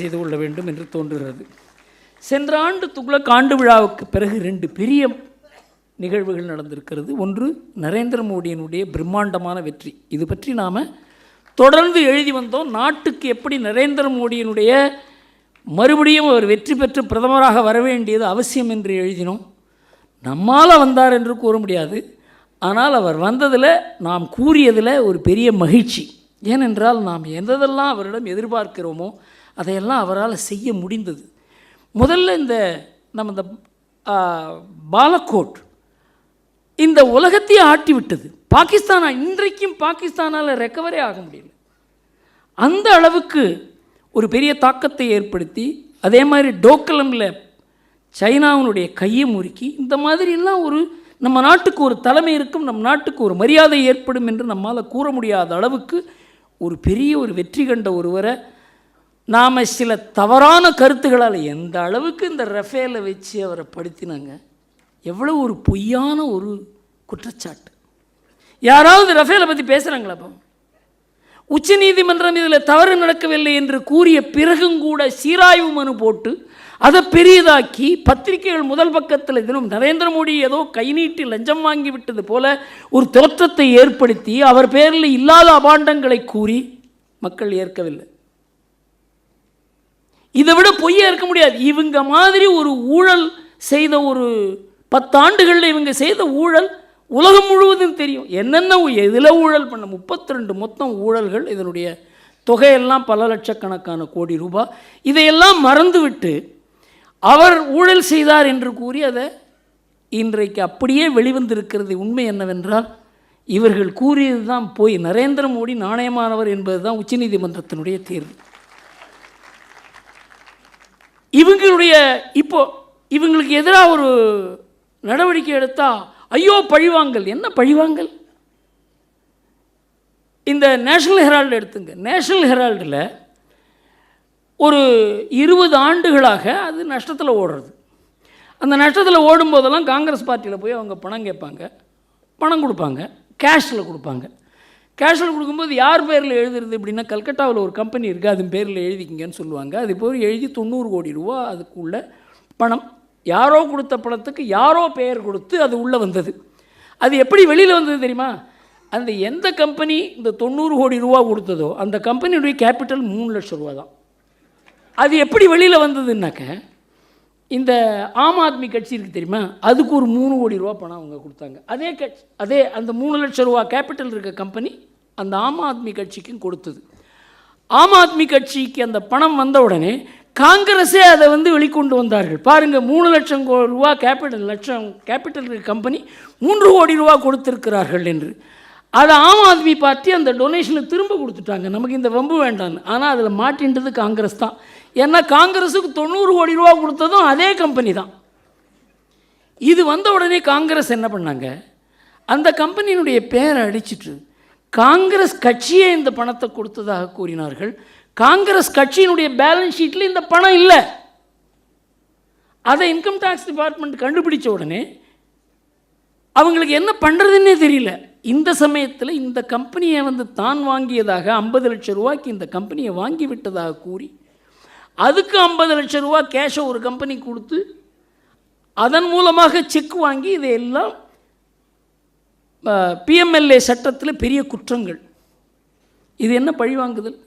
செய்து கொள்ள வேண்டும் என்று தோன்றுகிறது. சென்ற ஆண்டு துக்ளக் ஆண்டு விழாவுக்கு பிறகு ரெண்டு பெரிய நிகழ்வுகள் நடந்திருக்கிறது. ஒன்று நரேந்திர மோடியினுடைய பிரம்மாண்டமான வெற்றி. இது பற்றி நாம் தொடர்ந்து எழுதி வந்தோம். நாட்டுக்கு எப்படி நரேந்திர மோடியினுடைய மறுபடியும் அவர் வெற்றி பெற்று பிரதமராக வர வேண்டியது அவசியம் என்று எழுதினோம். நம்மால் வந்தார் என்று கூற முடியாது. ஆனால் அவர் வந்ததில் நாம் கூறியதில் ஒரு பெரிய மகிழ்ச்சி. ஏனென்றால் நாம் எந்ததெல்லாம் அவரிடம் எதிர்பார்க்கிறோமோ அதையெல்லாம் அவரால் செய்ய முடிந்தது. முதல்ல இந்த நம்ம இந்த பாலக்கோட் இந்த உலகத்தையே ஆட்டி விட்டது. பாகிஸ்தானா? இன்றைக்கும் பாகிஸ்தானால் ரெக்கவரே ஆக முடியல. அந்த அளவுக்கு ஒரு பெரிய தாக்கத்தை ஏற்படுத்தி அதே மாதிரி டோக்கலமில் சைனாவினுடைய கையை முறுக்கி இந்த மாதிரிலாம் ஒரு நம்ம நாட்டுக்கு ஒரு தலைமை இருக்கும் நம் நாட்டுக்கு ஒரு மரியாதை ஏற்படும் என்று நம்மால் கூற முடியாத அளவுக்கு ஒரு பெரிய ஒரு வெற்றி கண்ட ஒருவரை நாம் சில தவறான கருத்துக்களால் எந்த அளவுக்கு இந்த ரஃபேலை வச்சு அவரை படுத்தினாங்க? எவ்வளோ ஒரு பொய்யான ஒரு குற்றச்சாட்டு. யாராவது ரஃபேலை பற்றி பேசுகிறாங்களா உச்ச நீதிமன்றம் இதில் தவறு நடக்கவில்லை என்று கூறிய பிறகும் கூட சீராய்வு மனு போட்டு அதை பெரியதாக்கி பத்திரிகைகள் முதல் பக்கத்தில் தினம் நரேந்திர மோடி ஏதோ கை நீட்டி லஞ்சம் வாங்கி விட்டது போல ஒரு தோற்றத்தை ஏற்படுத்தி அவர் பேரில் இல்லாத அபாண்டங்களை கூறி மக்கள் ஏற்கவில்லை. இதை விட பொய்யா இருக்க முடியாது. இவங்க மாதிரி ஒரு ஊழல் செய்த ஒரு பத்தாண்டுகளில் இவங்க செய்த ஊழல் உலகம் முழுவதும் தெரியும். என்னென்ன எதில் ஊழல் பண்ண முப்பத்தி ரெண்டு மொத்தம் ஊழல்கள் இதனுடைய தொகையெல்லாம் பல லட்சக்கணக்கான கோடி ரூபாய் இதையெல்லாம் மறந்துவிட்டு அவர் ஊழல் செய்தார் என்று கூறி அதை இன்றைக்கு அப்படியே வெளிவந்திருக்கிறது உண்மை என்னவென்றால் இவர்கள் கூறியது தான் போய். நரேந்திர மோடி நாணயமானவர் என்பது தான் உச்சநீதிமன்றத்தினுடைய தேர்வு. இவங்களுடைய இப்போ இவங்களுக்கு எதிராக ஒரு நடவடிக்கை எடுத்தால் ஐயோ பழிவாங்கல். என்ன பழிவாங்கல்? இந்த நேஷனல் ஹெரால்டு எடுத்துங்க. நேஷனல் ஹெரால்டில் ஒரு இருபது ஆண்டுகளாக அது நஷ்டத்தில் ஓடுறது. அந்த நஷ்டத்தில் ஓடும்போதெல்லாம் காங்கிரஸ் பார்ட்டியில் போய் அவங்க பணம் கேட்பாங்க. பணம் கொடுப்பாங்க. கேஷில் கொடுப்பாங்க. கேஷுவல் கொடுக்கும்போது யார் பேரில் எழுதுறது அப்படின்னா கல்கட்டாவில் ஒரு கம்பெனி இருக்குது அது பேரில் எழுதிக்கிங்கன்னு சொல்லுவாங்க. அது போய் எழுதி தொண்ணூறு கோடி ரூபா அதுக்குள்ள பணம். யாரோ கொடுத்த பணத்துக்கு யாரோ பெயர் கொடுத்து அது உள்ளே வந்தது. அது எப்படி வெளியில் வந்தது தெரியுமா? அந்த எந்த கம்பெனி இந்த தொண்ணூறு கோடி ரூபா கொடுத்ததோ அந்த கம்பெனியுடைய கேபிட்டல் மூணு லட்சம் ரூபா தான். அது எப்படி வெளியில் வந்ததுன்னாக்க இந்த ஆம் ஆத்மி கட்சி இருக்குது தெரியுமா? அதுக்கு ஒரு மூணு கோடி ரூபா பணம் அவங்க கொடுத்தாங்க. அதே கட்சி அதே அந்த மூணு லட்சம் ரூபா கேபிட்டல் இருக்க கம்பெனி அந்த ஆம் ஆத்மி கட்சிக்கும் கொடுத்தது. ஆம் ஆத்மி கட்சிக்கு அந்த பணம் வந்த உடனே காங்கிரஸே அதை வந்து வெளிக்கொண்டு வந்தார்கள். பாருங்கள் மூணு லட்சம் கோ ரூபா கேபிட்டல் லட்சம் கேபிட்டல் கம்பெனி மூன்று கோடி ரூபா கொடுத்துருக்கிறார்கள் என்று. அதை ஆம் ஆத்மி பார்ட்டி அந்த டொனேஷனை திரும்ப கொடுத்துட்டாங்க. நமக்கு இந்த வம்பு வேண்டான்னு ஆனால் அதில் மாட்டின்றது காங்கிரஸ் தான். ஏன்னா காங்கிரஸுக்கு தொண்ணூறு கோடி ரூபா கொடுத்ததும் அதே கம்பெனி தான். இது வந்த உடனே காங்கிரஸ் என்ன பண்ணாங்க? அந்த கம்பெனியினுடைய பேரை அடிச்சிட்டு காங்கிரஸ் கட்சியே இந்த பணத்தை கொடுத்ததாக கூறினார்கள். காங்கிரஸ் கட்சியினுடைய பேலன்ஸ் ஷீட்டில் இந்த பணம் இல்லை. அதை இன்கம் டேக்ஸ் டிபார்ட்மெண்ட் கண்டுபிடிச்ச உடனே அவங்களுக்கு என்ன பண்ணுறதுன்னே தெரியல. இந்த சமயத்தில் இந்த கம்பெனியை வந்து தான் வாங்கியதாக ஐம்பது லட்சம் ரூபாய்க்கு இந்த கம்பெனியை வாங்கி விட்டதாக கூறி அதுக்கு ஐம்பது லட்சம் ரூபா கேஷை ஒரு கம்பெனி கொடுத்து அதன் மூலமாக செக் வாங்கி இதையெல்லாம் பிஎம்எல்ஏ சட்டத்தில் பெரிய குற்றங்கள். இது என்ன பழிவாங்குதல்?